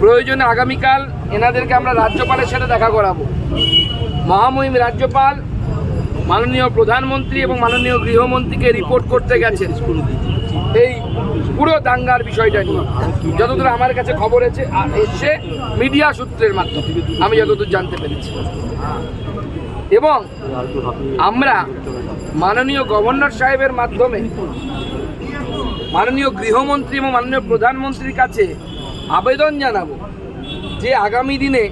প্রয়োজনে আগামীকাল এনাদেরকে আমরা রাজ্যপালের সাথে দেখা করাবো। মহামহিম রাজ্যপাল, মাননীয় প্রধানমন্ত্রী এবং মাননীয় গৃহমন্ত্রীকে রিপোর্ট করতে গেছেন। এই পুরো দাঙ্গার বিষয়টা নিয়ে। যতদূর আমার কাছে খবর এসে এসছে মিডিয়া সূত্রের মাধ্যমে। আমি যতদূর জানতে পেরেছি। এবং আমরা মাননীয় গভর্নর সাহেবের মাধ্যমে, মাননীয় গৃহমন্ত্রী এবং মাননীয় প্রধানমন্ত্রীর কাছে আবেদন জানাব যে আগামী দিনে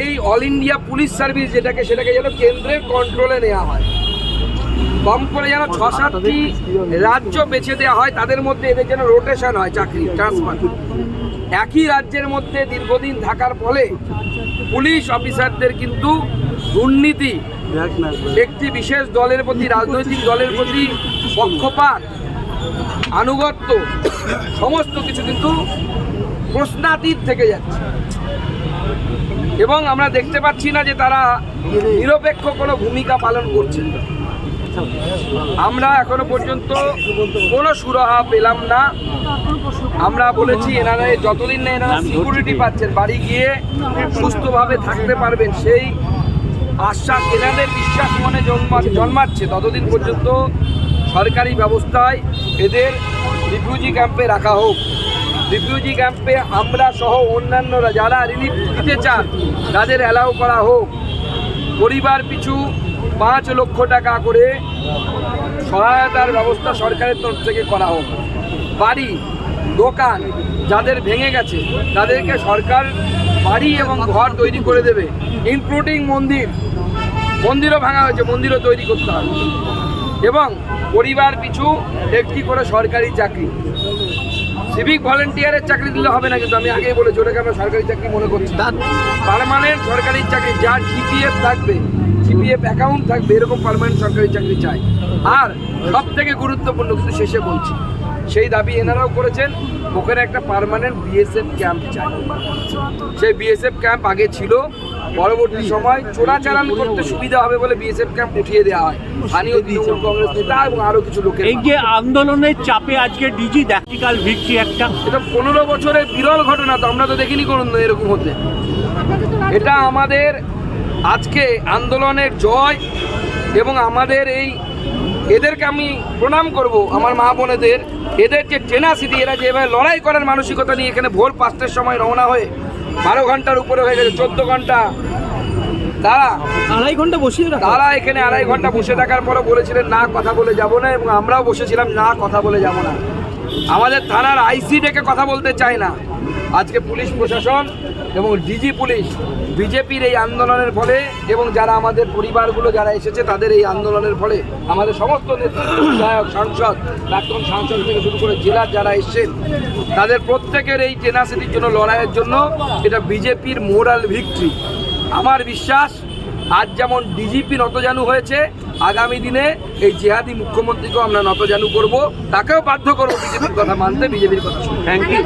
এই অল ইন্ডিয়া পুলিশ সার্ভিস যেটাকে সেটাকে যেন কেন্দ্রের কন্ট্রোলে নেওয়া হয়। কম করে যেন ছ সাতটি রাজ্য বেছে দেওয়া হয় তাদের মধ্যে এদের যেন রোটেশন হয় চাকরি ট্রান্সফার একই রাজ্যের মধ্যে দীর্ঘদিন থাকার ফলে পুলিশ অফিসারদের কিন্তু দুর্নীতি একটি বিশেষ দলের প্রতি রাজনৈতিক দলের প্রতি পক্ষপাত আনুগত্য সমস্ত কিছু কিন্তু প্রশ্নাতীত থেকে যাচ্ছে। এবং আমরা দেখতে পাচ্ছি না যে তারা নিরপেক্ষ কোনো ভূমিকা পালন করছে আমরা এখনও পর্যন্ত কোনো সুরাহা পেলাম না। আমরা বলেছি, এনারা যতদিন না এনারা সিকিউরিটি পাচ্ছেন, বাড়ি গিয়ে সুস্থভাবে থাকতে পারবেন, সেই আশ্বাস এনাদের বিশ্বাস মনে জন্মা জন্মাচ্ছে। ততদিন পর্যন্ত সরকারি ব্যবস্থায় এদের রিফিউজি ক্যাম্পে রাখা হোক। রিফিউজি ক্যাম্পে আমরা সহ অন্যান্যরা যারা রিলিফ দিতে চান, তাদের অ্যালাউ করা হোক। পরিবার পিছু পাঁচ লক্ষ টাকা করে সহায়তার ব্যবস্থা সরকারের তরফ থেকে করা হোক। বাড়ি, দোকান যাদের ভেঙে গেছে, তাদেরকে সরকার বাড়ি এবং ঘর তৈরি করে দেবে ইনক্লুডিং মন্দির। মন্দিরও ভাঙা হয়েছে, মন্দিরও তৈরি করতে হবে। এবং পরিবার পিছু একটি করে সরকারি চাকরি। সিভিক ভলেন্টিয়ারের চাকরি দিলে হবে না কিন্তু আমি আগেই বলেছি ওটাকে আমরা সরকারি চাকরি মনে করছি। পার্মানেন্ট সরকারি চাকরি যার জিপিএফ থাকবে জিপিএফ অ্যাকাউন্ট থাকবে এরকম পারমানেন্ট সরকারি চাকরি চাই। আর সব থেকে গুরুত্বপূর্ণ কিন্তু শেষে বলছি সেই দাবি এনারাও করেছেন ওখানে একটা পার্মানেন্ট বিএসএফ ক্যাম্প চাই। সেই বিএসএফ ক্যাম্প আগে ছিল পরবর্তী সময় চোরাচালান করতে সুবিধা হবে বলে বিএসএফ ক্যাম্প উঠিয়ে দেওয়া হয়। স্থানীয় তৃণমূল কংগ্রেস নেতা এবং আরও কিছু লোকের এই যে আন্দোলনের চাপে আজকে ডিজি দ্যাকটিক্যাল ভিক্সি একটা। এটা পনেরো বছরের বিরল ঘটনা তো আমরা তো দেখিনি কোনো এরকম হতে। এটা আমাদের আজকে আন্দোলনের জয় এবং আমাদের এই এদেরকে আমি প্রণাম করব আমার মা বোনেদের। এদের যে টেনাসিটি এরা যেভাবে লড়াই করার মানসিকতা নিয়ে এখানে ভোর পাঁচটার সময় রওনা হয়ে বারো ঘণ্টার উপরে হয়ে গেছে চোদ্দ ঘণ্টা। তারা আড়াই ঘণ্টা বসে তারা এখানে আড়াই ঘণ্টা বসে থাকার পরে বলেছিলেন না কথা বলে যাব না এবং আমরাও বসেছিলাম না কথা বলে যাব না। আমাদের থানার আইসি ডেকে কথা বলতে চায় না। আজকে পুলিশ প্রশাসন এবং ডিজি পুলিশ, বিজেপির এই আন্দোলনের ফলে এবং যারা আমাদের পরিবারগুলো যারা এসেছে তাদের এই আন্দোলনের ফলে আমাদের সমস্ত বিধায়ক, সাংসদ, প্রাক্তন সাংসদ থেকে শুরু করে জেলার যারা এসছেন, তাদের প্রত্যেকের এই টেনাসিটির জন্য, লড়াইয়ের জন্য এটা বিজেপির মোরাল ভিক্টরি আমার বিশ্বাস, আজ যেমন ডিজিপি নতজানু হয়েছে, আগামী দিনে এই জেহাদি মুখ্যমন্ত্রীকেও আমরা নতজানু করব, তাকেও বাধ্য করব বিজেপির কথা মানতে, বিজেপির কথা থ্যাংক ইউ